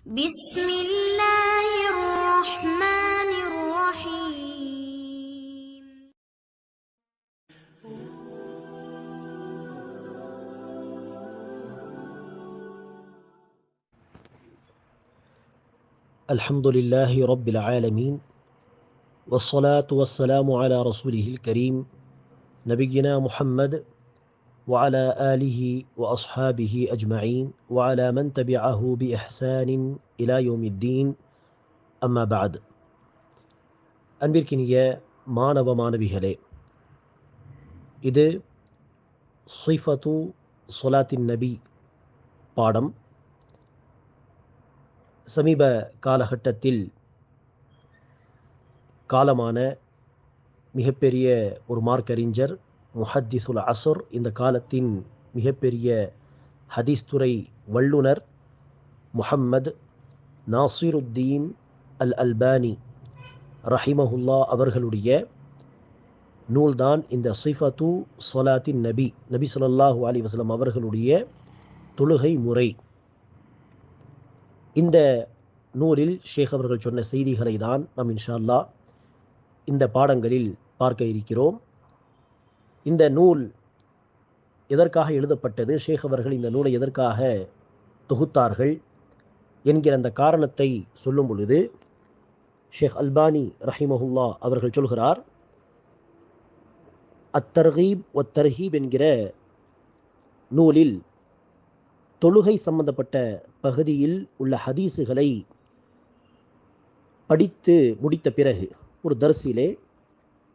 بسم الله الرحمن الرحيم. الحمد لله رب العالمين والصلاة والسلام على رسوله الكريم نبينا محمد وعلى آله وأصحابه أجمعين وعلى من تبعه بإحسان إلى يوم الدين أما بعد அன்பிற்கினிய மாணவ மாணவிகளே இது சிஃபத்து சொலாத்தின் நபி பாடம் சமீப காலகட்டத்தில் காலமான மிகப்பெரிய ஒரு மார்க்கறிஞர் முஹத்திசுல் அசர் இந்த காலத்தின் மிகப்பெரிய ஹதீஸ் துறை வல்லுனர் முஹம்மது நாசிருத்தீன் அல் அல்பானி ரஹிமஹுல்லா அவர்களுடைய நூல்தான் இந்த சிஃபத்து சொலாத்தின் நபி நபி ஸல்லல்லாஹு அலி வஸ்லம் அவர்களுடைய தொழுகை முறை. இந்த நூலில் ஷேக் அவர்கள் சொன்ன செய்திகளை தான் நாம் இன்ஷா அல்லாஹ் இந்த பாடங்களில் பார்க்க இருக்கிறோம். இந்த நூல் எதற்காக எழுதப்பட்டது? ஷேக் அவர்கள் இந்த நூலை எதற்காக தொகுத்தார்கள்? என்கிற அந்த காரணத்தை சொல்லும் பொழுது ஷேக் அல்பானி ரஹிமஹுல்லா அவர்கள் சொல்கிறார் அத்தர்கீப் ஒத்தர்ஹீப் என்கிற நூலில் தொழுகை சம்பந்தப்பட்ட பகுதியில் உள்ள ஹதீஸுகளை படித்து முடித்த பிறகு ஒரு தர்சிலே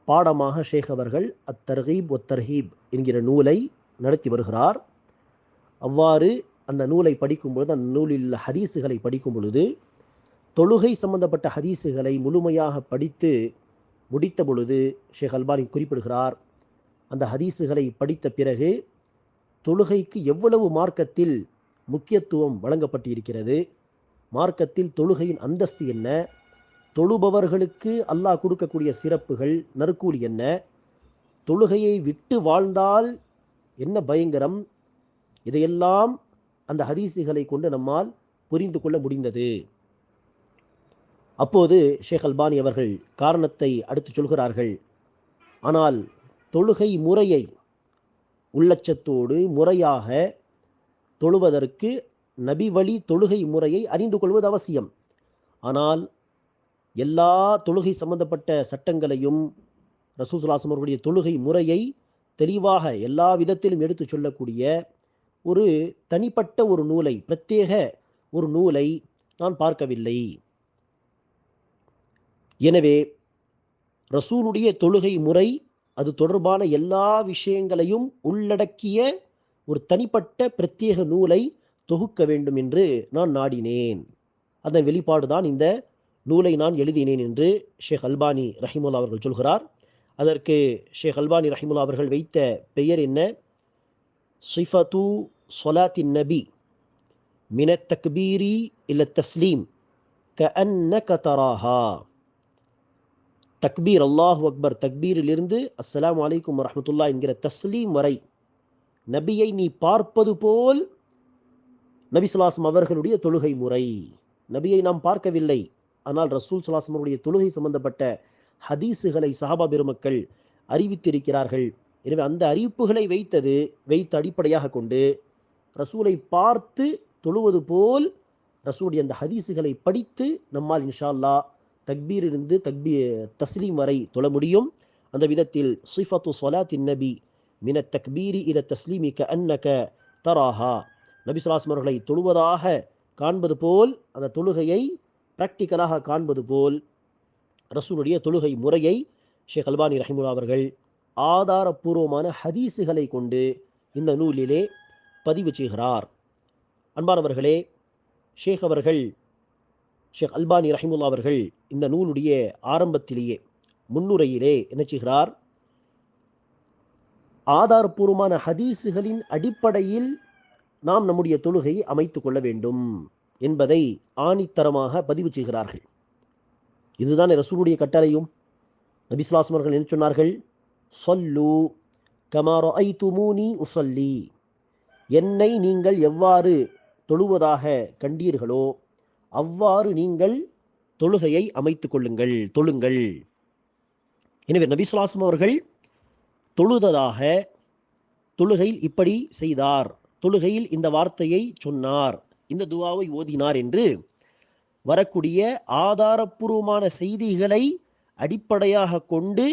பாடமாக ஷேக் அவர்கள் அத்தர்கீப் ஒத்தர்ஹீப் என்கிற நூலை நடத்தி வருகிறார். அவ்வாறு அந்த நூலை படிக்கும் பொழுது அந்த நூலில் உள்ள ஹதீஸுகளை படிக்கும் பொழுது தொழுகை சம்பந்தப்பட்ட ஹதீஸுகளை முழுமையாக படித்து முடித்த பொழுது ஷேக் அல்பானி குறிப்பிடுகிறார் அந்த ஹதீஸுகளை படித்த பிறகு தொழுகைக்கு எவ்வளவு மார்க்கத்தில் முக்கியத்துவம் வழங்கப்பட்டிருக்கிறது மார்க்கத்தில் தொழுகையின் அந்தஸ்து என்ன தொழுபவர்களுக்கு அல்லாஹ் கொடுக்கக்கூடிய சிறப்புகள் நற்கூலி என்ன? தொழுகையை விட்டு வாழ்ந்தால் என்ன பயங்கரம்? இதையெல்லாம் அந்த ஹதீசுகளை கொண்டு நம்மால் புரிந்து கொள்ள முடிந்தது. அப்போது ஷேக் அல்பானி அவர்கள் காரணத்தை அடுத்து சொல்கிறார்கள். ஆனால் தொழுகை முறையை உள்ளச்சத்தோடு முறையாக தொழுவதற்கு நபி வழி தொழுகை முறையை அறிந்து கொள்வது அவசியம். ஆனால் எல்லா தொழுகை சம்பந்தப்பட்ட சட்டங்களையும் ரசூசுலாசம் அவர்களுடைய தொழுகை முறையை தெளிவாக எல்லா விதத்திலும் எடுத்து சொல்லக்கூடிய ஒரு தனிப்பட்ட ஒரு நூலை பிரத்யேக ஒரு நூலை நான் பார்க்கவில்லை. எனவே ரசூலுடைய தொழுகை முறை அது தொடர்பான எல்லா விஷயங்களையும் உள்ளடக்கிய ஒரு தனிப்பட்ட பிரத்யேக நூலை தொகுக்க வேண்டும் என்று நான் நாடினேன். அதன் வெளிப்பாடு தான் இந்த நூலை நான் எழுதினேன் என்று ஷேக் அல்பானி ரஹிமுல்லா அவர்கள் சொல்கிறார். அதற்கு ஷேக் அல்பானி ரஹிமுல்லா அவர்கள் வைத்த பெயர் என்ன? சிஃபத்து சொலாத்தின் நபி மின தக்பீரி இல்ல தஸ்லீம் க அன்ன தராஹா. தக்பீர் அல்லாஹ் அக்பர் தக்பீரிலிருந்து அஸ்லாம் அலைக்கும் வரஹமத்துல்லா என்கிற தஸ்லீம் வரை நபியை நீ பார்ப்பது போல் நபி சுலாசம் அவர்களுடைய தொழுகை முறை. நபியை நாம் பார்க்கவில்லை. ஆனால் ரசூல் சலாசமருடைய தொழுகை சம்பந்தப்பட்ட ஹதீஸுகளை சஹாபா பெருமக்கள் அறிவித்திருக்கிறார்கள். எனவே அந்த அறிவிப்புகளை வைத்தது வைத்து அடிப்படையாக கொண்டு ரசூலை பார்த்து தொழுவது போல் ரசூலுடைய அந்த ஹதீஸுகளை படித்து நம்மால் இன்ஷா அல்லா தக்பீரிலிருந்து தக்பீ தஸ்லீம் வரை தொழ முடியும். அந்த விதத்தில் சிஃபத்து சொலாத்தின் நபி மின தக்பீரி இல தஸ்லீமி க அன்னக தராஹா. நபி சுலாஸ்மர்களை தொழுவதாக காண்பது போல் அந்த தொழுகையை ப்ராக்டிக்கலாக காண்பது போல் ரசூலுடைய தொழுகை முறையை ஷேக் அல்பானி ரஹிமுல்லா அவர்கள் ஆதாரபூர்வமான ஹதீஸுகளை கொண்டு இந்த நூலிலே பதிவு செய்கிறார். அன்பானவர்களே ஷேக் அவர்கள் ஷேக் அல்பானி ரஹிமுல்லா அவர்கள் இந்த நூலுடைய ஆரம்பத்திலேயே முன்னுரையிலே என்ன செய்கிறார்? ஆதாரபூர்வமான ஹதீஸுகளின் அடிப்படையில் நாம் நம்முடைய தொழுகையை அமைத்து கொள்ள வேண்டும். என்பதை ஆணித்தரமாக பதிவு செய்கிறார்கள். இதுதான் ரசூலுடைய கட்டளையும். நபிஸ்லாஸ்ம் என்ன சொன்னார்கள்? சொல்லு கமாரோ ஐ துமூனி உசல்லி என்னை நீங்கள் எவ்வாறு தொழுவதாக கண்டீர்களோ அவ்வாறு நீங்கள் தொழுகையை அமைத்துக் கொள்ளுங்கள் தொழுங்கள். எனவே நபிசுலாசம் அவர்கள் தொழுததாக தொழுகையில் இப்படி செய்தார். தொழுகையில் இந்த வார்த்தையை சொன்னார். இந்த துவாவை ஓதினார் என்று வரக்கூடிய ஆதாரப்பூர்வமான செய்திகளை அடிப்படையாக கொண்டு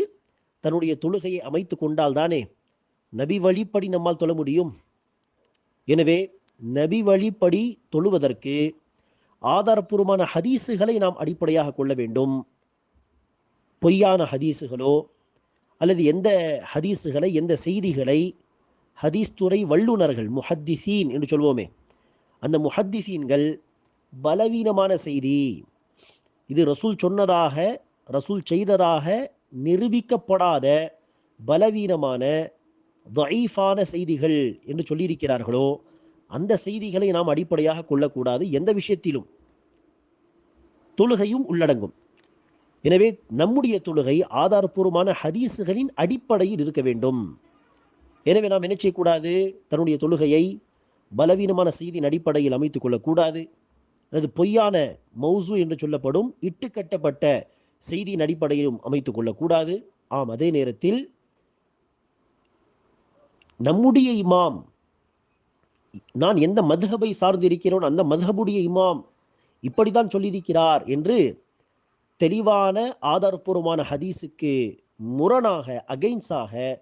தன்னுடைய தொழுகையை அமைத்து கொண்டால்தானே நபி வழிப்படி நம்மால் தொழ முடியும். எனவே நபி வழிப்படி தொழுவதற்கு ஆதாரப்பூர்வமான ஹதீஸுகளை நாம் அடிப்படையாக கொள்ள வேண்டும். பொய்யான ஹதீஸுகளோ அல்லது எந்த ஹதீஸுகளை எந்த செய்திகளை ஹதீஸ் துறை வல்லுநர்கள் முஹத்திசீன் என்று சொல்வோமே அந்த முஹத்திசீன்கள் பலவீனமான செய்தி. இது ரசூல் சொன்னதாக ரசூல் செய்ததாக நிரூபிக்கப்படாத பலவீனமான தயீஃபான செய்திகள் என்று சொல்லியிருக்கிறார்களோ அந்த செய்திகளை நாம் அடிப்படையாக கொள்ளக்கூடாது எந்த விஷயத்திலும். தொழுகையும் உள்ளடங்கும். எனவே நம்முடைய தொழுகை ஆதாரபூர்வமான ஹதீஸுகளின் அடிப்படையில் இருக்க வேண்டும். எனவே நாம் என்ன செய்யக்கூடாது? தன்னுடைய தொழுகையை பலவீனமான செய்தியின் அடிப்படையில் அமைத்துக் கொள்ளக்கூடாது. அல்லது பொய்யான மௌசு என்று சொல்லப்படும் இட்டுக்கட்டப்பட்ட செய்தியின் அடிப்படையிலும் அமைத்துக் கொள்ளக்கூடாது. ஆம் அதே நேரத்தில் நம்முடைய இமாம் நான் எந்த மதுஹபை சார்ந்து இருக்கிறோன் அந்த மதுஹபுடைய இமாம் இப்படித்தான் சொல்லியிருக்கிறார் என்று தெளிவான ஆதாரப்பூர்வமான ஹதீஸுக்கு முரணாக அகைன்ஸாக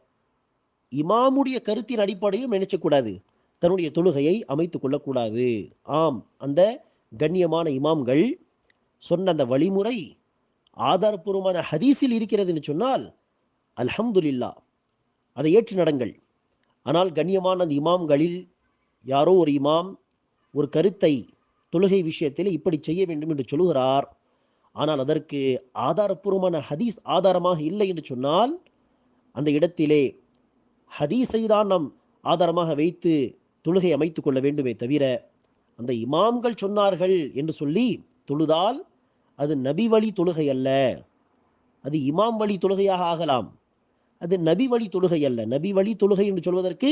இமாமுடைய கருத்தின் அடிப்படையும் நினைச்சக்கூடாது. தன்னுடைய தொழுகையை அமைத்து கொள்ளக்கூடாது. ஆம் அந்த கண்ணியமான இமாம்கள் சொன்ன அந்த வழிமுறை ஆதாரபூர்வமான ஹதீஸில் இருக்கிறது என்று சொன்னால் அல்ஹம்துலில்லா அதை ஏற்று நடங்கள். ஆனால் கண்ணியமான அந்த இமாம்களில் யாரோ ஒரு இமாம் ஒரு கருத்தை தொழுகை விஷயத்தில் இப்படி செய்ய வேண்டும் என்று சொல்லுகிறார். ஆனால் அதற்கு ஆதாரப்பூர்வமான ஹதீஸ் ஆதாரமாக இல்லை என்று சொன்னால் அந்த இடத்திலே ஹதீஸை தான் நாம் ஆதாரமாக வைத்து தொழுகை அமைத்து கொள்ள வேண்டுமே தவிர அந்த இமாம்கள் சொன்னார்கள் என்று சொல்லி தொழுதால் அது நபி வழி தொழுகை அல்ல. அது இமாம் வழி தொழுகையாக ஆகலாம். அது நபி வழி தொழுகை அல்ல. நபி வழி தொழுகை என்று சொல்வதற்கு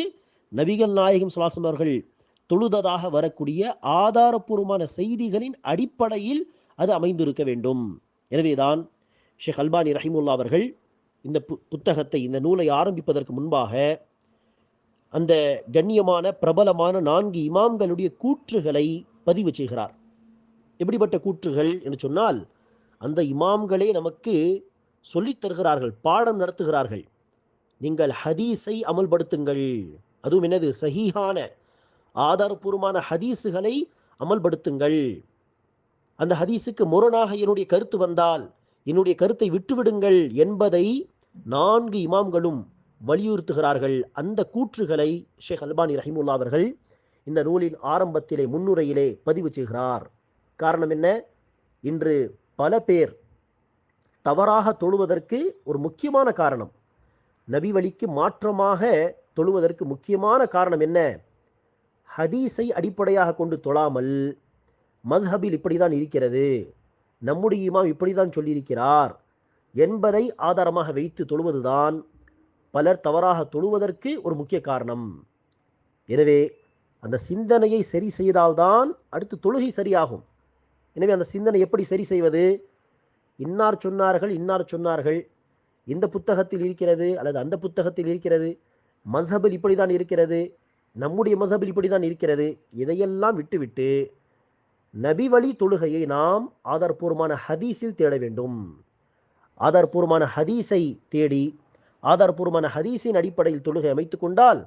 நபிகள் நாயகம் சுவாசம் அவர்கள் தொழுததாக வரக்கூடிய ஆதாரபூர்வமான செய்திகளின் அடிப்படையில் அது அமைந்திருக்க வேண்டும். எனவேதான் ஷேக் அல்பானி ரஹிமுல்லா அவர்கள் இந்த பு புத்தகத்தை இந்த நூலை ஆரம்பிப்பதற்கு முன்பாக அந்த கண்ணியமான பிரபலமான நான்கு இமாம்களுடைய கூற்றுகளை பதிவு செய்கிறார். எப்படிப்பட்ட கூற்றுகள் என்று சொன்னால் அந்த இமாம்களே நமக்கு சொல்லித் தருகிறார்கள் பாடம் நடத்துகிறார்கள். நீங்கள் ஹதீஸை அமல்படுத்துங்கள். அதுவும் என்னது? சஹீஹான ஆதாரபூர்வமான ஹதீஸுகளை அமல்படுத்துங்கள். அந்த ஹதீஸுக்கு முரணாக என்னுடைய கருத்து வந்தால் என்னுடைய கருத்தை விட்டுவிடுங்கள் என்பதை நான்கு இமாம்களும் வலியுறுத்துகிறார்கள் அந்த கூற்றுகளை ஷேக் அல்பானி ரஹிமுல்லா அவர்கள் இந்த நூலின் ஆரம்பத்திலே முன்னுரையிலே பதிவு செய்கிறார். காரணம் என்ன? இன்று பல பேர் தவறாக தொழுவதற்கு ஒரு முக்கியமான காரணம். நபி வழிக்கு மாற்றமாக தொழுவதற்கு முக்கியமான காரணம் என்ன? ஹதீஸை அடிப்படையாக கொண்டு தொழாமல் மத்ஹபில் இப்படிதான் இருக்கிறது நம்முடைய இமாம் இப்படிதான் சொல்லியிருக்கிறார் என்பதை ஆதாரமாக வைத்து தொழுவதுதான் பலர் தவறாக தொழுவதற்கு ஒரு முக்கிய காரணம். எனவே அந்த சிந்தனையை சரி செய்தால்தான் அடுத்து தொழுகை சரியாகும். எனவே அந்த சிந்தனை எப்படி சரி செய்வது? இன்னார் சொன்னார்கள் இன்னார் சொன்னார்கள். இந்த புத்தகத்தில் இருக்கிறது அல்லது அந்த புத்தகத்தில் இருக்கிறது? மசபது இப்படி தான் இருக்கிறது. நம்முடைய மசபில் இப்படிதான் இருக்கிறது. இதையெல்லாம் விட்டுவிட்டு நபி வழி தொழுகையை நாம் ஆதாரபூர்வமான ஹதீஸில் தேட வேண்டும். ஆதாரபூர்வமான ஹதீஸை தேடி ஆதாரபூர்வமான ஹதீஸின் அடிப்படையில் தொழுகை அமைத்துக் கொண்டால்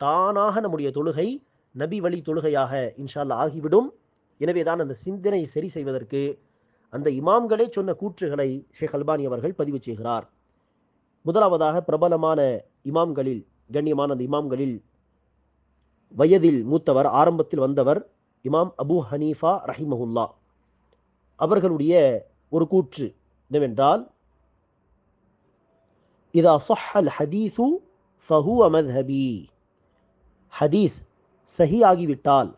தானாக நம்முடைய தொழுகை நபி வழி தொழுகையாக இன்ஷால்லா ஆகிவிடும். எனவே தான் அந்த சிந்தனை சரி செய்வதற்கு அந்த இமாம்களே சொன்ன கூற்றுகளை ஷேக் அல்பானி அவர்கள் பதிவு செய்கிறார். முதலாவதாக பிரபலமான இமாம்களில் கண்ணியமான அந்த இமாம்களில் வயதில் மூத்தவர் ஆரம்பத்தில் வந்தவர் இமாம் அபு ஹனீஃபா ரஹிமஹுல்லா. அவர்களுடைய ஒரு கூற்று என்னவென்றால் இதா சொஹல் ஹதீஸு ஃபஹுவ மத்ஹபி ஹதீஸ் சஹி ஆகிவிட்டால்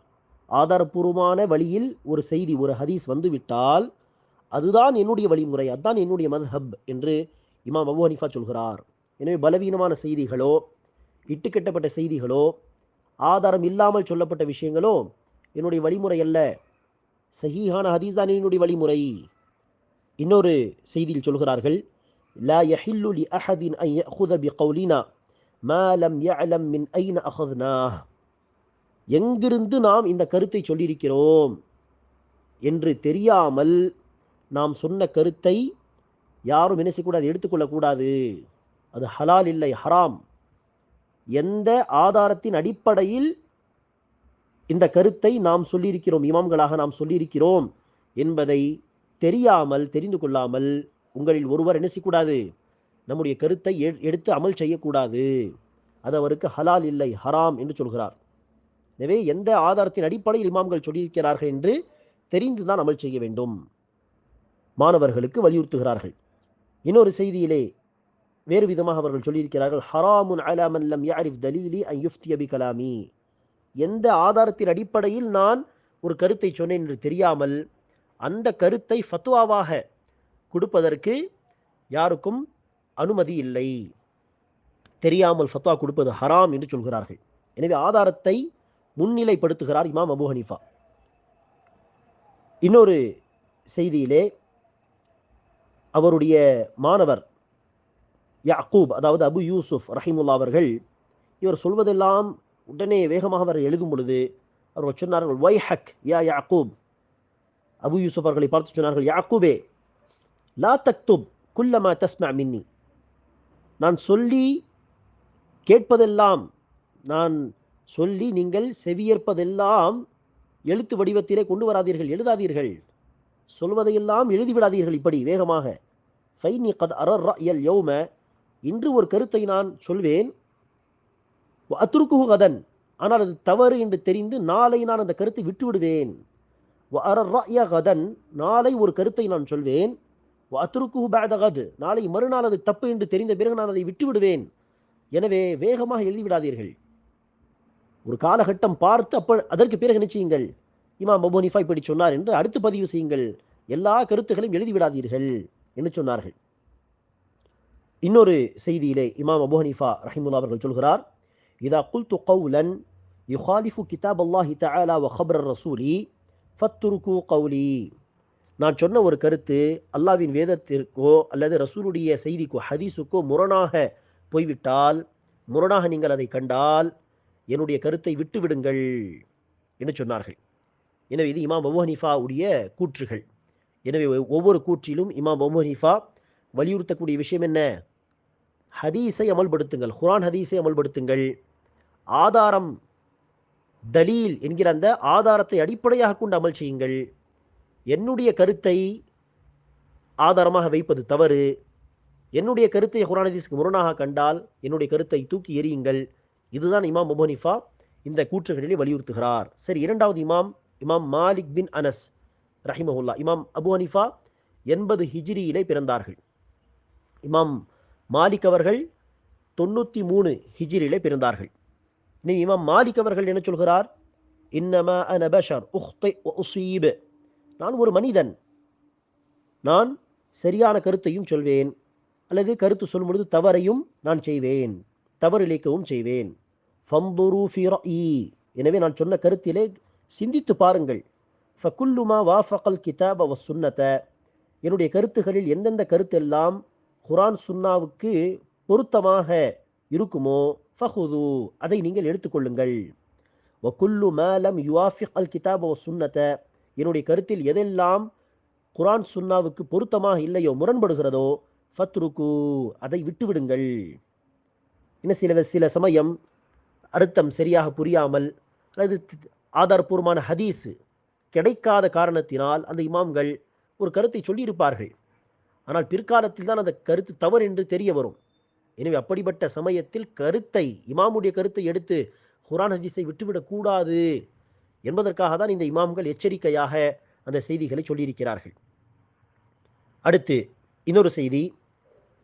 ஆதாரபூர்வமான வழியில் ஒரு செய்தி ஒரு ஹதீஸ் வந்துவிட்டால் அதுதான் என்னுடைய வழிமுறை அதுதான் என்னுடைய மத்ஹப் என்று இமாம் அபு ஹனிஃபா சொல்கிறார். எனவே பலவீனமான செய்திகளோ இட்டுக்கட்டப்பட்ட செய்திகளோ ஆதாரம் இல்லாமல் சொல்லப்பட்ட விஷயங்களோ என்னுடைய வழிமுறை அல்ல. சஹீஹான ஹதீஸ் தான் என்னுடைய வழிமுறை. இன்னொரு செய்தியில் சொல்கிறார்கள் لا يحل لأحد أن يأخذ بقولنا ما لم يعلم من أين أخذناه. எங்கிருந்து நாம் இந்த கருத்தை சொல்லியிருக்கிறோம்? என்று தெரியாமல் நாம் சொன்ன கருத்தை யாரும் என்ன எடுத்துக்கொள்ளக்கூடாது. அது ஹலால் இல்லை ஹராம். எந்த ஆதாரத்தின் அடிப்படையில் இந்த கருத்தை நாம் சொல்லியிருக்கிறோம் இமாம்களாக நாம் சொல்லியிருக்கிறோம் என்பதை தெரியாமல் தெரிந்து கொள்ளாமல் உங்களில் ஒருவர் என்ன செய்யக்கூடாது? நம்முடைய கருத்தை எடுத்து அமல் செய்யக்கூடாது. அது அவருக்கு ஹலால் இல்லை ஹராம் என்று சொல்கிறார். எனவே எந்த ஆதாரத்தின் அடிப்படையில் இமாம்கள் சொல்லியிருக்கிறார்கள் என்று தெரிந்துதான் அமல் செய்ய வேண்டும். மாணவர்களுக்கு வலியுறுத்துகிறார்கள். இன்னொரு செய்தியிலே வேறு விதமாக அவர்கள் சொல்லியிருக்கிறார்கள் ஹராமுன் அலா மன் தலீலி அன் யுஃப்திய கலாமி. எந்த ஆதாரத்தின் அடிப்படையில் நான் ஒரு கருத்தை சொன்னேன் என்று தெரியாமல் அந்த கருத்தை ஃபத்வாவாக கொடுப்பதற்கு யாருக்கும் அனுமதி இல்லை. தெரியாமல் ஃபத்வா கொடுப்பது ஹராம் என்று சொல்கிறார்கள். எனவே ஆதாரத்தை முன்னிலைப்படுத்துகிறார் இமாம் அபு ஹனீஃபா. இன்னொரு செய்தியிலே அவருடைய மாணவர் யாக்கூப் அதாவது அபு யூசுப் ரஹிமுல்லா அவர்கள் இவர் சொல்வதெல்லாம் உடனே வேகமாக அவர் எழுதும் பொழுது அவர்கள் சொன்னார்கள் வை ஹக் யா யாக்கூப். அபு யூசுப் அவர்களை பார்த்து சொன்னார்கள் யாக்கூபே லா தக்துப் குல்லமா தஸ்மா மின்னி நான் சொல்லி கேட்பதெல்லாம் நான் சொல்லி நீங்கள் செவியேற்பதெல்லாம் எழுத்து வடிவத்திலே கொண்டு வராதீர்கள் எழுதாதீர்கள். சொல்வதையெல்லாம் எழுதிவிடாதீர்கள் இப்படி வேகமாக. ஃபைனி கத் அரர் எல் யௌம. இன்று ஒரு கருத்தை நான் சொல்வேன். அத்துருக்குஹு கதன். ஆனால் அது தவறு என்று தெரிந்து நாளை நான் அந்த கருத்தை விட்டுவிடுவேன். அரர் கதன். நாளை ஒரு கருத்தை நான் சொல்வேன். அத்துருக்கு பேத் நாளை மறுநாள் அது தப்பு என்று தெரிந்த பிறகு நான் அதை விட்டு விடுவேன் எனவே வேகமாக எழுதிவிடாதீர்கள். ஒரு காலகட்டம் பார்த்து அப்ப அதற்கு பிறகு நிச்சயங்கள் இமாம் பபோனிஃபா இப்படி சொன்னார் என்று அடுத்து பதிவு செய்யுங்கள். எல்லா கருத்துகளையும் எழுதிவிடாதீர்கள் என்று சொன்னார்கள். இன்னொரு செய்தியிலே இமாம் அபுஹனிஃபா ரஹிமுல்லா அவர்கள் சொல்கிறார் இதா குல்து கவுலன் யுஹாலிஃபு கிதாப் அல்லாஹி தஆலா வ ஹப்ர ரசூலி ஃபத்துருக்கு கவுலி நான் சொன்ன ஒரு கருத்து அல்லாவின் வேதத்திற்கோ அல்லது ரசூலுடைய செய்திக்கோ ஹதீஸுக்கோ முரணாக போய்விட்டால் முரணாக நீங்கள் அதை கண்டால் என்னுடைய கருத்தை விட்டுவிடுங்கள் என்று சொன்னார்கள். எனவே இது இமாம் அபு ஹனீஃபாவுடைய கூற்றுகள். எனவே ஒவ்வொரு கூற்றிலும் இமாம் அபு ஹனீஃபா வலியுறுத்தக்கூடிய விஷயம் என்ன? ஹதீஸை அமல்படுத்துங்கள் குரான் ஹதீஸை அமல்படுத்துங்கள். ஆதாரம் தலீல் என்கிற அந்த ஆதாரத்தை அடிப்படையாக கொண்டு அமல் செய்யுங்கள். என்னுடைய கருத்தை ஆதாரமாக வைப்பது தவறு. என்னுடைய கருத்தை குரானதீஸ்க்கு முரணாக கண்டால் என்னுடைய கருத்தை தூக்கி எறியுங்கள். இதுதான் இமாம் முபனிஃபா இந்த கூற்றுகளிலே வலியுறுத்துகிறார். சரி இரண்டாவது இமாம் இமாம் மாலிக் பின் அனஸ் ரஹிமஹுல்லா. இமாம் அபு ஹனிஃபா எண்பது ஹிஜ்ரியிலே பிறந்தார்கள். இமாம் மாலிக் அவர்கள் தொண்ணூற்றி மூணு ஹிஜ்ரியிலே பிறந்தார்கள். இனி இமாம் மாலிக் அவர்கள் என்ன சொல்கிறார்? இன்னமா அன பஷர் உஹ்தை உசீப் நான் ஒரு மனிதன். நான் சரியான கருத்தையும் சொல்வேன். அல்லது கருத்து சொல்லும் பொழுது தவறையும் நான் செய்வேன். தவறிழைக்கவும் செய்வேன். எனவே நான் சொன்ன கருத்திலே சிந்தித்து பாருங்கள். ஃபகுல்லுமா வாஃபகல் கிதாப வ சுன்னத. என்னுடைய கருத்துகளில் எந்தெந்த கருத்தெல்லாம் குரான் சுன்னாவுக்கு பொருத்தமாக இருக்குமோ ஃபஹுது அதை நீங்கள் எடுத்துக்கொள்ளுங்கள் வகுல்லு மேலம் யுவாஃபிக் அல் கிதாப வ சுன்னத. என்னுடைய கருத்தில் எதெல்லாம் குரான் சுன்னாவுக்கு பொருத்தமாக இல்லையோ முரண்படுகிறதோ ஃபத்ருக்கு அதை விட்டுவிடுங்கள். இன்னும் சில சில சமயம் அர்த்தம் சரியாக புரியாமல் அல்லது ஆதாரபூர்வமான ஹதீஸ் கிடைக்காத காரணத்தினால் அந்த இமாம்கள் ஒரு கருத்தை சொல்லியிருப்பார்கள். ஆனால் பிற்காலத்தில் தான் அந்த கருத்து தவறு என்று தெரிய வரும். எனவே அப்படிப்பட்ட சமயத்தில் கருத்தை இமாமுடைய கருத்தை எடுத்து குரான் ஹதீஸை விட்டுவிடக்கூடாது. என்பதற்காக தான் இந்த இமாம்கள் எச்சரிக்கையாக அந்த செய்திகளை சொல்லியிருக்கிறார்கள். அடுத்து இன்னொரு செய்தி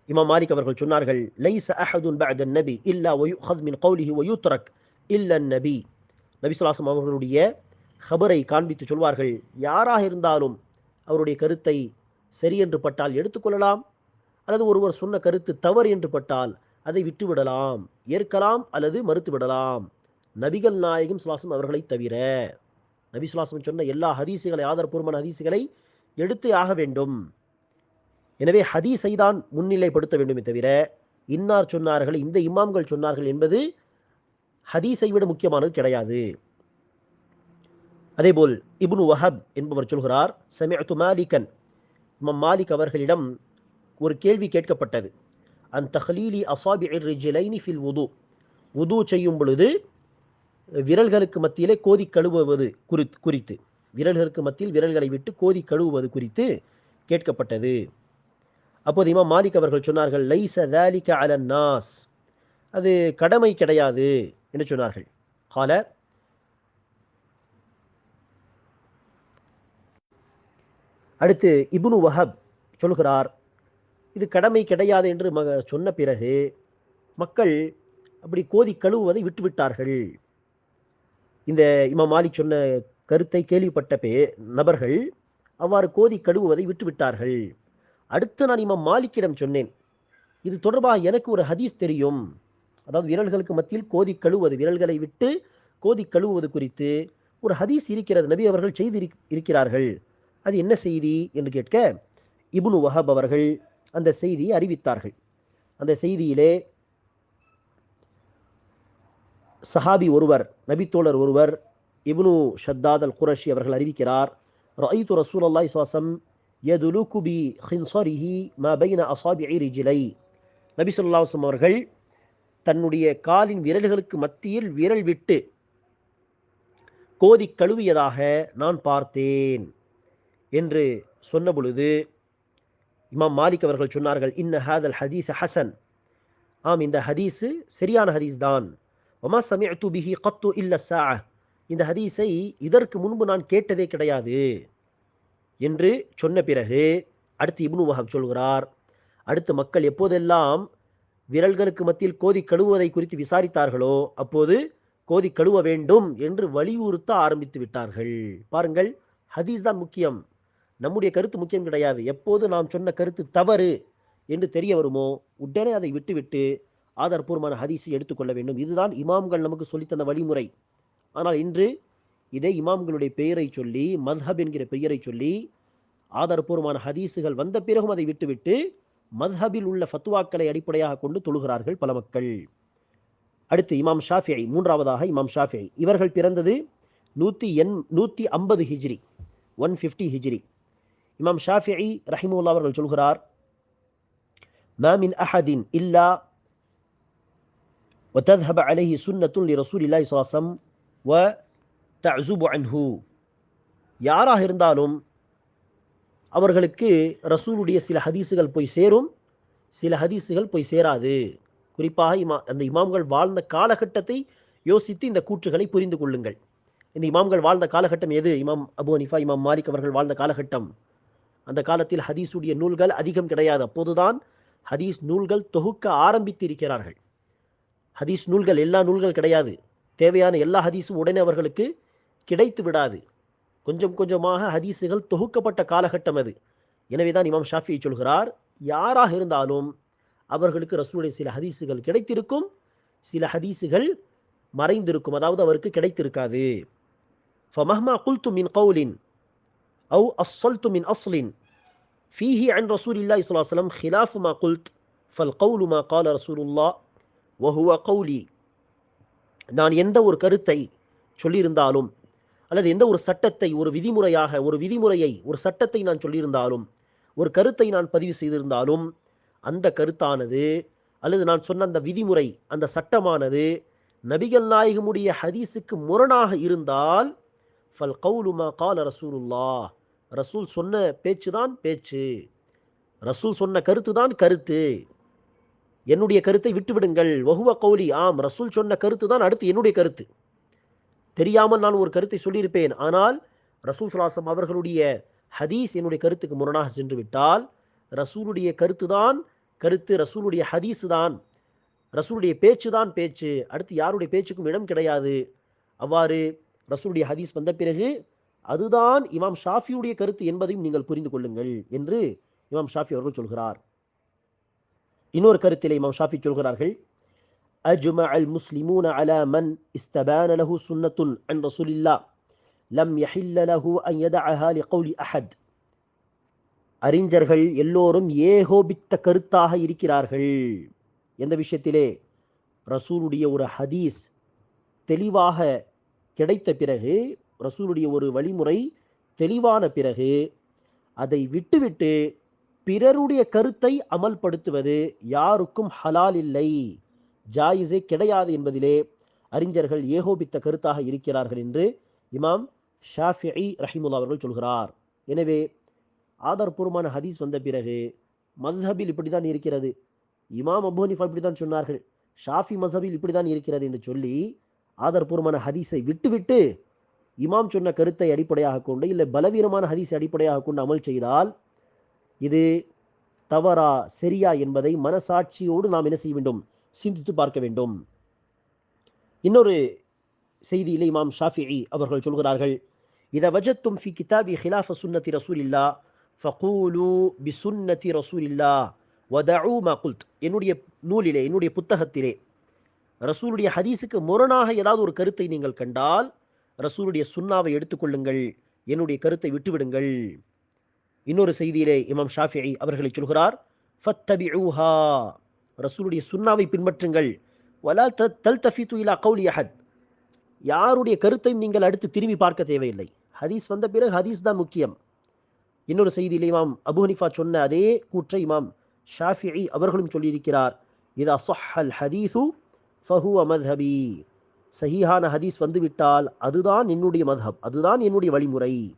இமாம் மாலிக் அவர்கள் சொன்னார்கள் லைஸ் அஹதுன் பஅத நபி இல்லா வயுஹத் மின் கௌலிஹி வயுத்ரக் இல்ல நபி. நபி அவர்களுடைய ஹபரை காண்பித்து சொல்வார்கள் யாராக இருந்தாலும் அவருடைய கருத்தை சரி என்று பட்டால் எடுத்துக்கொள்ளலாம் அல்லது ஒருவர் சொன்ன கருத்து தவறு என்று பட்டால் அதை விட்டுவிடலாம் ஏற்கலாம் அல்லது மறுத்து விடலாம் நபிகள் நாயகம் சுலாசம் அவர்களை தவிர நபி சுலாசம் சொன்ன எல்லா ஹதீசுகளை ஆதாரபூர்வமான ஹதீசுகளை எடுத்து ஆக வேண்டும். எனவே ஹதீஸை தான் முன்னிலைப்படுத்த வேண்டுமே தவிர இன்னார் சொன்னார்கள் இந்த இமாம்கள் சொன்னார்கள் என்பது ஹதீஸை விட முக்கியமானது கிடையாது. அதேபோல் இப்னு வஹப் என்பவர் சொல்கிறார் சமிஅத்து மாலிகன். இமாம் மாலிக் அவர்களிடம் ஒரு கேள்வி கேட்கப்பட்டது. அன் தஹ்லீலி அசாபி ரிஜிலைனி ஃபில் உது உது செய்யும் பொழுது விரல்களுக்கு மத்தியிலே கோதி கழுவுவது குறித்து குறித்து. விரல்களுக்கு மத்தியில் விரல்களை விட்டு கோதி கழுவுவது குறித்து கேட்கப்பட்டது. அப்போது இமாம் மாலிக் அவர்கள் சொன்னார்கள் லைச தாலிக அலன் நாஸ். அது கடமை கிடையாது என்று சொன்னார்கள். கால அடுத்து இப்னு வஹப் சொல்கிறார் இது கடமை கிடையாது என்று மக சொன்ன பிறகு மக்கள் அப்படி கோதி கழுவுவதை விட்டுவிட்டார்கள். இந்த இமாம் மாலிக் சொன்ன கருத்தை கேள்விப்பட்ட பே நபர்கள் அவ்வாறு கோதி கழுவுவதை விட்டுவிட்டார்கள். அடுத்து நான் இமாம் மாலிக்கிடம் சொன்னேன் இது தொடர்பாக எனக்கு ஒரு ஹதீஸ் தெரியும். அதாவது விரல்களுக்கு மத்தியில் கோதி கழுவுவது விரல்களை விட்டு கோதி கழுவுவது குறித்து ஒரு ஹதீஸ் இருக்கிறது நபி அவர்கள் செய்து இருக்கிறார்கள். அது என்ன செய்தி என்று கேட்க இபுனு வஹப் அவர்கள் அந்த செய்தியை அறிவித்தார்கள். அந்த செய்தியிலே சஹாபி ஒருவர் நபித்தோழர் ஒருவர் இப்னு ஷத்தாத் அல் குரஷி அவர்கள் அறிவிக்கிறார் ரஐத்து ரசூலுல்லாஹி சுவாசம் யதுலுகு பி ஹின்ஸரிஹி மா பைன அஸாபிஇ ரிஜிலை. நபி ஸல்லல்லாஹு அவர்கள் தன்னுடைய காலின் விரல்களுக்கு மத்தியில் விரல் விட்டு கோதி கழுவியதாக நான் பார்த்தேன் என்று சொன்ன பொழுது இமாம் மாலிக் அவர்கள் சொன்னார்கள் இன்ன ஹாதல் ஹதீஸ் ஹசன் ஆம் இந்த ஹதீஸு சரியான ஹதீஸ் தான். ஒமா சமிஅத்து பிஹி கத்து இல்ல சா இந்த ஹதீஸை இதற்கு முன்பு நான் கேட்டதே கிடையாது என்று சொன்ன பிறகு அடுத்து இப்னு வஹப் சொல்கிறார். அடுத்து மக்கள் எப்போதெல்லாம் விரல்களுக்கு மத்தியில் கோதி கழுவுவதை குறித்து விசாரித்தார்களோ அப்போது கோதி கழுவ வேண்டும் என்று வலியுறுத்த ஆரம்பித்து விட்டார்கள். பாருங்கள் ஹதீஸ் தான் முக்கியம். நம்முடைய கருத்து முக்கியம் கிடையாது. எப்போது நாம் சொன்ன கருத்து தவறு என்று தெரிய வருமோ உடனே அதை விட்டுவிட்டு ஆதார்பூர்வமான ஹதீஸை எடுத்துக்கொள்ள வேண்டும். இதுதான் இமாம்கள் நமக்கு சொல்லித்தந்த வழிமுறை. ஆனால் இன்று இதே இமாம்களுடைய பெயரை சொல்லி மத்ஹப் என்கிற பெயரை சொல்லி ஆதார்பூர்வமான ஹதீஸுகள் வந்த பிறகும் அதை விட்டுவிட்டு மத்ஹபில் உள்ள ஃபத்துவாக்களை அடிப்படையாக கொண்டு தொழுகிறார்கள் பல மக்கள். அடுத்து இமாம் ஷாஃபியை மூன்றாவதாக இமாம் ஷாஃபியை இவர்கள் பிறந்தது நூற்றி எண் நூற்றி ஐம்பது ஹிஜ்ரி ஒன் ஃபிஃப்டி ஹிஜ்ரி. இமாம் ஷாஃபியை ரஹிமுல்லா அவர்கள் சொல்கிறார் மாமின் அஹதின் இல்லா وتذهب عليه سنة لرسول الله صلى الله عليه وسلم وتعزب عنه யாராக இருந்தாலும் அவர்களுக்கு ரசூலுடைய சில ஹதீஸுகள் போய் சேரும் சில ஹதீஸுகள் போய் சேராது குறிப்பாக இமா அந்த இமாம்கள் வாழ்ந்த காலகட்டத்தை யோசித்து இந்த கூற்றுகளை புரிந்து கொள்ளுங்கள் இந்த இமாம்கள் வாழ்ந்த காலகட்டம் எது இமாம் அபு அனிஃபா இமாம் மாலிக் அவர்கள் வாழ்ந்த காலகட்டம் அந்த காலத்தில் ஹதீஸுடைய நூல்கள் அதிகம் கிடையாது அப்போதுதான் ஹதீஸ் நூல்கள் தொகுக்க ஆரம்பித்து இருக்கிறார்கள் ஹதீஸ் நூல்கள் எல்லா நூல்கள் கிடையாது. தேவையான எல்லா ஹதீஸும் உடனே அவர்களுக்கு கிடைத்து விடாது. கொஞ்சம் கொஞ்சமாக ஹதீஸுகள் தொகுக்கப்பட்ட காலகட்டம் அது. எனவே தான் இமாம் ஷாஃபி சொல்கிறார் யாராக இருந்தாலும் அவர்களுக்கு ரசூலுடைய சில ஹதீஸுகள் கிடைத்திருக்கும் சில ஹதீஸுகள் மறைந்திருக்கும். அதாவது அவருக்கு கிடைத்திருக்காது. ஃபமஹ்மா குல்து மின் கவுலின் அவு அஸ்ஸல்து மின் அஸ்லின் ஃபீஹி அண்ட் ரசூல் இல்லா இஸ்லாஸ்லம் ஹிலாஃபு மா குல்த் ஃபல் கௌலுமா மா கால ரசூலுல்லா வஹுவ கௌலி நான் எந்த ஒரு கருத்தை சொல்லியிருந்தாலும் அல்லது எந்த ஒரு சட்டத்தை ஒரு விதிமுறையாக ஒரு விதிமுறையை ஒரு சட்டத்தை நான் சொல்லியிருந்தாலும் ஒரு கருத்தை நான் பதிவு செய்திருந்தாலும் அந்த கருத்தானது அல்லது நான் சொன்ன அந்த விதிமுறை அந்த சட்டமானது நபிகள் நாயகமுடைய ஹதீஸுக்கு முரணாக இருந்தால் ஃபல் கவுலுமா கால ரசூலுல்லா ரசூல் சொன்ன பேச்சு தான் பேச்சு. ரசூல் சொன்ன கருத்து தான் கருத்து. என்னுடைய கருத்தை விட்டுவிடுங்கள். வகுவ கௌலி ஆம் ரசூல் சொன்ன கருத்து தான் அடுத்து என்னுடைய கருத்து. தெரியாமல் நான் ஒரு கருத்தை சொல்லியிருப்பேன். ஆனால் ரசூல் சுலாசம் அவர்களுடைய ஹதீஸ் என்னுடைய கருத்துக்கு முரணாக சென்று விட்டால் ரசூலுடைய கருத்து தான் கருத்து ரசூலுடைய ஹதீஸ் தான். ரசூலுடைய பேச்சு தான் பேச்சு. அடுத்து யாருடைய பேச்சுக்கும் இடம் கிடையாது. அவ்வாறு ரசூலுடைய ஹதீஸ் வந்த பிறகு அதுதான் இமாம் ஷாஃபியுடைய கருத்து என்பதையும் நீங்கள் புரிந்து கொள்ளுங்கள் என்று இமாம் ஷாஃபி அவர்கள் சொல்கிறார். இன்னொரு கருத்தில் இமாம் ஷாஃபி சொல்கிறார்கள் அஜ்மா அல் முஸ்லிமூன அலா மன் இஸ்தபான லஹு சுன்னத்துன் அன் ரசூலில்லா லம் யஹில்ல லஹு அன் யத அஹாலி கௌலி அஹத். அறிஞர்கள் எல்லோரும் ஏகோபித்த கருத்தாக இருக்கிறார்கள். எந்த விஷயத்திலே? ரசூலுடைய ஒரு ஹதீஸ் தெளிவாக கிடைத்த பிறகு ரசூலுடைய ஒரு வழிமுறை தெளிவான பிறகு அதை விட்டுவிட்டு பிறருடைய கருத்தை அமல்படுத்துவது யாருக்கும் ஹலால் இல்லை. ஜாயிஸே கிடையாது என்பதிலே அறிஞர்கள் ஏகோபித்த கருத்தாக இருக்கிறார்கள் என்று இமாம் ஷாஃபிஇ ரஹிமுல்லா அவர்கள் சொல்கிறார். எனவே ஆதார்பூர்வமான ஹதீஸ் வந்த பிறகு மذஹபில் இப்படித்தான் இருக்கிறது. இமாம் அபுஹனிஃபா இப்படி தான் சொன்னார்கள். ஷாஃபி மசபில் இப்படித்தான் இருக்கிறது என்று சொல்லி ஆதார்பூர்வமான ஹதீஸை விட்டுவிட்டு இமாம் சொன்ன கருத்தை அடிப்படையாக கொண்டு இல்லை பலவீனமான ஹதீஸை அடிப்படையாக கொண்டு அமல் செய்தால் இது தவறா சரியா என்பதை மனசாட்சியோடு நாம் என்ன செய்ய வேண்டும்? சிந்தித்து பார்க்க வேண்டும். இன்னொரு செய்தியிலே இமாம் ஷாஃபிஇ அவர்கள் சொல்கிறார்கள் இத வஜத்தும் ஃபி கிதாபி ஹிலாஃப சுன்னத்தி ரசூலில்லா ஃபகூலு பி சுன்னத்தி ரசூலில்லா வதஉ மா குல்த். என்னுடைய நூலிலே என்னுடைய புத்தகத்திலே ரசூலுடைய ஹதீஸுக்கு முரணாக ஏதாவது ஒரு கருத்தை நீங்கள் கண்டால் ரசூலுடைய சுன்னாவை எடுத்துக்கொள்ளுங்கள் என்னுடைய கருத்தை விட்டுவிடுங்கள். இன்னொரு செய்தியிலே இமாம் ஷாஃபிஐ அவர்களை சொல்கிறார் ஃபத்தபிஊஹா. ரசூலுடைய சுண்ணாவை பின்பற்றுங்கள். வலா தல்தஃபித்து இலா கௌலி அஹத். யாருடைய கருத்தையும் நீங்கள் அடுத்து திரும்பி பார்க்க தேவையில்லை. ஹதீஸ் வந்த பிறகு ஹதீஸ் தான் முக்கியம். இன்னொரு செய்தியில் இமாம் அபு ஹனிஃபா சொன்ன அதே கூற்றை இமாம் ஷாஃபிஇ அவர்களும் சொல்லியிருக்கிறார். இதா சொஹல் ஹதீசு ஃபஹு மத்ஹபி. சஹீஹான ஹதீஸ் வந்துவிட்டால் அதுதான் என்னுடைய மத்ஹப் அதுதான் என்னுடைய வழிமுறை.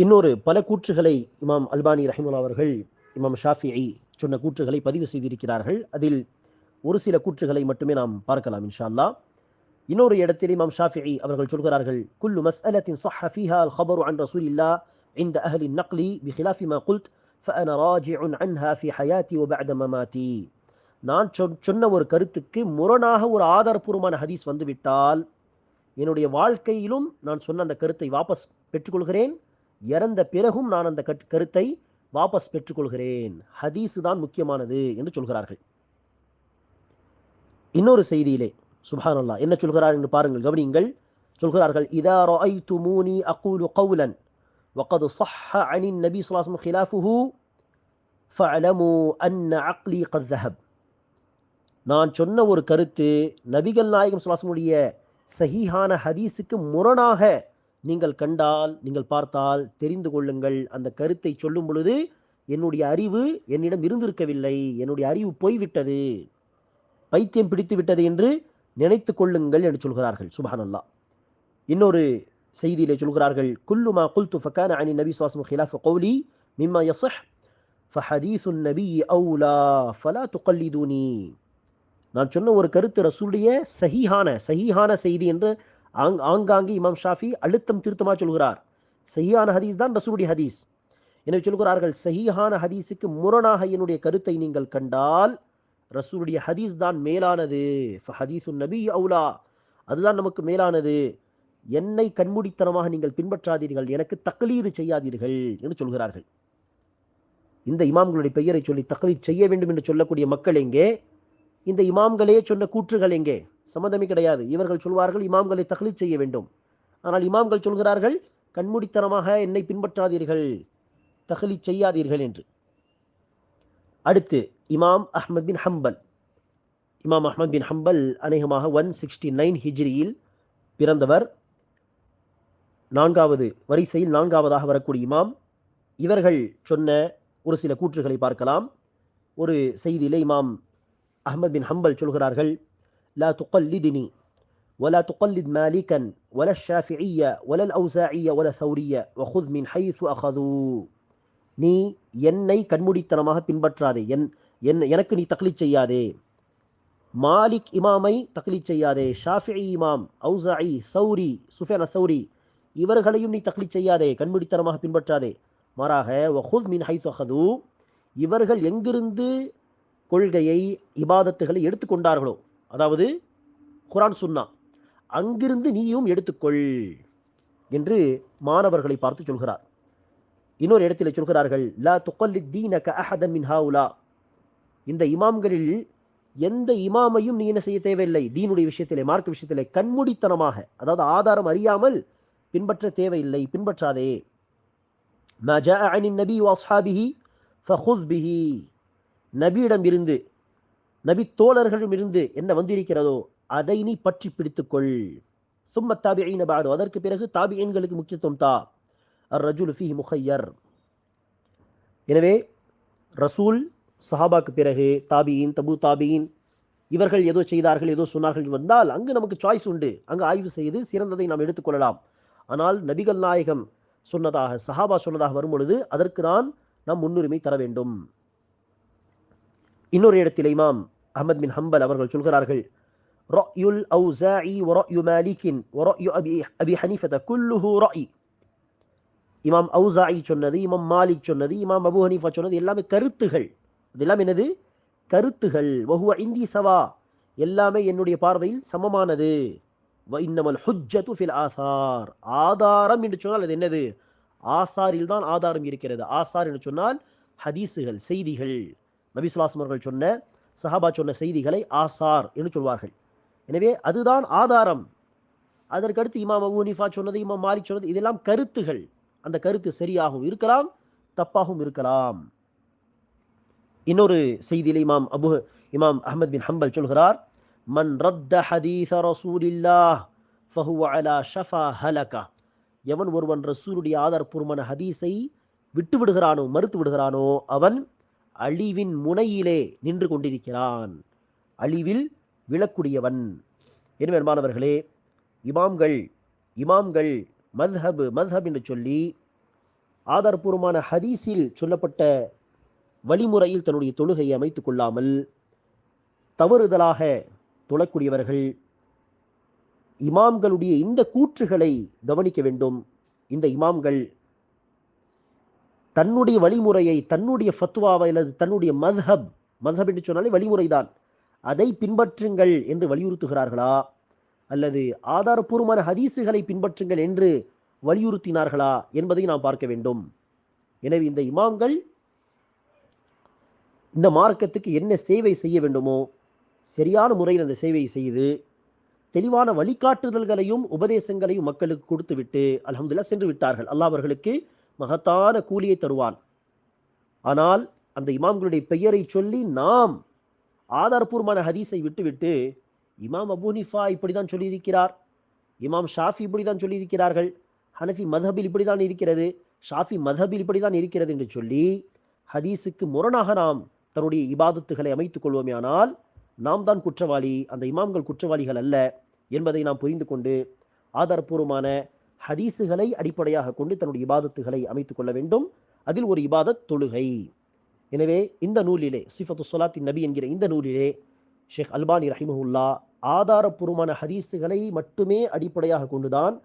இன்னொரு பல கூற்றுகளை இமாம் அல்பானி ரஹிமுல்லா அவர்கள் இமாம் ஷாஃபிஇ சொன்ன கூற்றுகளை பதிவு செய்திருக்கிறார்கள் அதில் ஒரு சில கூற்றுகளை மட்டுமே நாம் பார்க்கலாம் இன்ஷா அல்லாஹ் இன்னொரு இடத்தில் இமாம் ஷாஃபிஇ அவர்கள் சொல்கிறார்கள் குல்லு மஸ்அலத்தின் صح فيها الخبر عن رسول الله عند أهل النقل بخلاف ما قلت فأنا راجع عنها في حياتي وبعد مماتي நான் சொன்- சொன்ன ஒரு கருத்துக்கு முரணாக ஒரு ஆதாரபூர்வமான ஹதீஸ் வந்துவிட்டால் என்னுடைய வாழ்க்கையிலும் நான் சொன்ன அந்த கருத்தை வாபஸ் பெற்றுக்கொள்கிறேன் இறந்த பிறகும் நான் அந்த கட்- கருத்தை வாபஸ் பெற்றுக்கொள்கிறேன் ஹதீஸ் தான் முக்கியமானது என்று சொல்கிறார்கள் இன்னொரு செய்தியிலே சுப்ஹானல்லாஹ் என்ன சொல்கிறார் என்று பாருங்கள் கவனியுங்கள் சொல்கிறார்கள் இதா ரஅய்துமூனி அகூலு கௌலன் وقد صح عن النبي صلى الله عليه وسلم خلافه فاعلموا أن عقلي قد ذهب நான் சொன்ன ஒரு கருத்து நபிகள் நாயகம் சுல்லாசனுடைய சஹீஹான ஹதீஸுக்கு முரணாக நீங்கள் கண்டால் நீங்கள் பார்த்தால் தெரிந்து கொள்ளுங்கள். அந்த கருத்தை சொல்லும் பொழுது என்னுடைய அறிவு என்னிடம் இருந்திருக்கவில்லை. என்னுடைய அறிவு போய்விட்டது. பைத்தியம் பிடித்து விட்டது என்று நினைத்து கொள்ளுங்கள் என்று சொல்கிறார்கள். சுபஹானல்லா இன்னொரு செய்தியிலே சொல்கிறார்கள் குல்லுமா குல்து ஃபக்கான அனி நபி சுவாசம் ஹிலாஃப் கௌலி மிம்மா யசஹ் ஃபஹதீசு நபி அவுலா ஃபலா துகல்லிதூனி. நான் சொன்ன ஒரு கருத்து ரசூலுடைய சஹிஹான சஹிஹான செய்தி என்று ஆங் ஆங்காங்கே இமாம் ஷாஃபி அழுத்தம் திருத்தமாக சொல்கிறார். சஹியான ஹதீஸ் தான் ரசூலுடைய ஹதீஸ். எனவே சொல்கிறார்கள் சஹீஹான ஹதீஸுக்கு முரணாக என்னுடைய கருத்தை நீங்கள் கண்டால் ரசூலுடைய ஹதீஸ் தான் மேலானது. ஹதீசு நபி அவுலா அதுதான் நமக்கு மேலானது. என்னை கண்மூடித்தனமாக நீங்கள் பின்பற்றாதீர்கள் எனக்கு தக்லீது செய்யாதீர்கள் என்று சொல்கிறார்கள். இந்த இமாம்களுடைய பெயரை சொல்லி தக்லீத் செய்ய வேண்டும் என்று சொல்லக்கூடிய மக்கள் எங்கே? இந்த இமாம்களே சொன்ன கூற்றுகள் எங்கே? சம்மதமே கிடையாது. இவர்கள் சொல்வார்கள் இமாம்களை தகலி செய்ய வேண்டும். ஆனால் இமாம்கள் சொல்கிறார்கள் கண்மூடித்தனமாக என்னை பின்பற்றாதீர்கள் தகலி செய்யாதீர்கள் என்று. அடுத்து இமாம் அஹ்மத் பின் ஹம்பல். இமாம் அஹ்மத் பின் ஹம்பல் அநேகமாக ஒன் சிக்ஸ்டி நைன் ஹிஜ்ரியில் பிறந்தவர். நான்காவது வரிசையில் நான்காவதாக வரக்கூடிய இமாம். இவர்கள் சொன்ன ஒரு சில கூற்றுகளை பார்க்கலாம். ஒரு செய்தியிலே இமாம் அஹ்மத் பின் ஹம்பல் சொல்கிறார்கள் لا تقلدني ولا تقلد مالكا ولا الشافعية ولا الأوزاعية ولا ثورية وخذ من حيث أخذوا. நீ என்னை கண்மூடித்தனமாக பின்பற்றாதே. என் என் எனக்கு நீ தக்லீச் செய்யாதே. மாலிக் இமாமை தக்லீத் செய்யாதே. ஷாஃபி இமாம் அவுசாயி சௌரி சுஃபேன சௌரி இவர்களையும் நீ தக்லீத் செய்யாதே. கண்மூடித்தனமாக பின்பற்றாதே. மாறாக வஹுத் மின் ஹை சொஹது இவர்கள் எங்கிருந்து கொள்கையை இபாதத்துகளை எடுத்துக்கொண்டார்களோ அதாவது குரான் சுன்னா. அங்கிருந்து நீயும் எடுத்துக்கொள் என்று மாணவர்களை பார்த்து சொல்கிறார். இன்னொரு இடத்தில் சொல்கிறார்கள் லா துக்கல்லி தீனக அஹதன் மின் இந்த இமாம்களில் எந்த இமாமையும் நீ என்ன செய்ய தேவையில்லை. தீனுடைய விஷயத்திலே மார்க் விஷயத்திலே கண்மூடித்தனமாக அதாவது ஆதாரம் அறியாமல் பின்பற்ற தேவையில்லை பின்பற்றாதே. நபியிடம் இருந்து நபி தோழர்களும் இருந்து என்ன வந்திருக்கிறதோ அதை நீ பற்றி பிடித்துக்கொள். சும்ம தாபியின் பாடு. அதற்கு பிறகு தாபியன்களுக்கு முக்கியத்துவம் தா. அர் ரஜுல் ஃபி முஹையர். எனவே ரசூல் சஹாபாக்கு பிறகு தாபியின் தபு தாபியின் இவர்கள் ஏதோ செய்தார்கள் ஏதோ சொன்னார்கள் வந்தால் அங்கு நமக்கு சாய்ஸ் உண்டு. அங்கு ஆய்வு செய்து சிறந்ததை நாம் எடுத்துக்கொள்ளலாம். ஆனால் நபிகள் நாயகம் சொன்னதாக சஹாபா சொன்னதாக வரும் பொழுது அதற்கு தான் நாம் முன்னுரிமை தர வேண்டும். இன்னொரு இடத்தில் இமாம் அஹமத் பின் ஹம்பல் அவர்கள் சொல்கிறார்கள் ரயுல் அவுசாஇ ஒரயு மாலிகின் ஒரயு அபி அபி ஹனீஃபத குல்லுஹு ரயி இமாம் அவுசாயி சொன்னது இமாம் மாலிக் சொன்னது இமாம் அபு ஹனீஃபா சொன்னது எல்லாமே கருத்துகள். இதெல்லாம் என்னது? கருத்துகள். வஹுவ இந்தி சவா. எல்லாமே என்னுடைய பார்வையில் சமமானது. இன்னமல் ஹுஜ்ஜத்து ஃபில் ஆசார். ஆதாரம் என்று சொன்னால் அது என்னது? ஆசாரில் தான் ஆதாரம் இருக்கிறது. ஆசார் என்று சொன்னால் ஹதீஸுகள் செய்திகள். நபிசுலாசம் அவர்கள் சொன்ன சஹாபா சொன்ன செய்திகளை ஆசார் என்று சொல்வார்கள். எனவே அதுதான் ஆதாரம். அதற்கடுத்து இமாம் அபு ஹனீஃபா சொன்னது இமாம் மாலிக் சொன்னது இதெல்லாம் கருத்துகள். அந்த கருத்து சரியாகவும் இருக்கலாம் தப்பாகவும் இருக்கலாம். இன்னொரு செய்தியில் இமாம் அபு இமாம் அஹமத் பின் ஹம்பல் சொல்கிறார் மன் ரத்த ஹதீச ரசூலில்லாஹ் ஃபஹுவ அலா ஷஃபா ஹலகா. எவன் ஒருவன் ரசூலுடைய ஆதாரப்பூர்வமான ஹதீஸை விட்டு விடுகிறானோ மறுத்து விடுகிறானோ அவன் அழிவின் முனையிலே நின்று கொண்டிருக்கிறான். அழிவில் விழக்கூடியவன். எனவே அன்பானவர்களே இமாம்கள் இமாம்கள் மத்ஹப் மத்ஹப் என்று சொல்லி ஆதாரபூர்வமான ஹதீஸில் சொல்லப்பட்ட வழிமுறையில் தன்னுடைய தொழுகையை அமைத்து கொள்ளாமல் தவறுதலாக தொழக்கூடியவர்கள் இமாம்களுடைய இந்த கூற்றுகளை கவனிக்க வேண்டும். இந்த இமாம்கள் தன்னுடைய வழிமுறையை தன்னுடைய ஃபத்வாவை அல்லது தன்னுடைய மதஹப் மத்ஹப் என்று சொன்னாலே வழிமுறைதான் அதை பின்பற்றுங்கள் என்று வலியுறுத்துகிறார்களா? அல்லது ஆதாரபூர்வமான ஹதீஸுகளை பின்பற்றுங்கள் என்று வலியுறுத்தினார்களா என்பதை நாம் பார்க்க வேண்டும். எனவே இந்த இமாம்கள் இந்த மார்க்கத்துக்கு என்ன சேவை செய்ய வேண்டுமோ சரியான முறையில் அந்த சேவையை செய்து தெளிவான வழிகாட்டுதல்களையும் உபதேசங்களையும் மக்களுக்கு கொடுத்துவிட்டு அலமதுல்லா சென்று விட்டார்கள். அல்லாஹ் அவர்களுக்கு மகத்தான கூலியை தருவான். ஆனால் அந்த இமாம்களுடைய பெயரை சொல்லி நாம் ஆதாரபூர்வமான ஹதீஸை விட்டுவிட்டு இமாம் அபூனிஃபா இப்படி இப்படிதான் சொல்லியிருக்கிறார் இமாம் ஷாஃபி இப்படிதான் சொல்லியிருக்கிறார்கள் ஹனஃபி மதஹபில் இப்படிதான் இருக்கிறது ஷாஃபி மதஹபில் இப்படிதான் இருக்கிறது என்று சொல்லி ஹதீஸுக்கு முரணாக நாம் தன்னுடைய இபாதத்துகளை அமைத்துக் கொள்வோமேயானால் நாம் தான் குற்றவாளி அந்த இமாம்கள் குற்றவாளிகள் அல்ல என்பதை நாம் புரிந்து கொண்டு ஆதாரபூர்வமான ஹதீஸுகளை அடிப்படையாக கொண்டு தன்னுடைய இபாதத்துகளை அமைத்துக் கொள்ள வேண்டும். அதில் ஒரு இபாதத் தொழுகை. எனவே இந்த நூலிலே சிஃபத்து சொலாத்தின் நபி என்கிற இந்த நூலிலே ஷேக் அல்பானி ரஹிமஹுல்லா ஆதாரப்பூர்வமான ஹதீஸுகளை மட்டுமே அடிப்படையாக கொண்டுதான்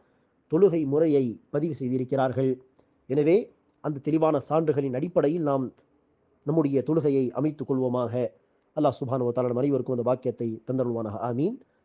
தொழுகை முறையை பதிவு செய்திருக்கிறார்கள். எனவே அந்த தெளிவான சான்றுகளின் அடிப்படையில் நாம் நம்முடைய தொழுகையை அமைத்துக் கொள்வோமாக. அல்லாஹ் சுபானுவ தாலன் அனைவருக்கும் அந்த வாக்கியத்தை தந்தருள்வானாக. ஆமீன்.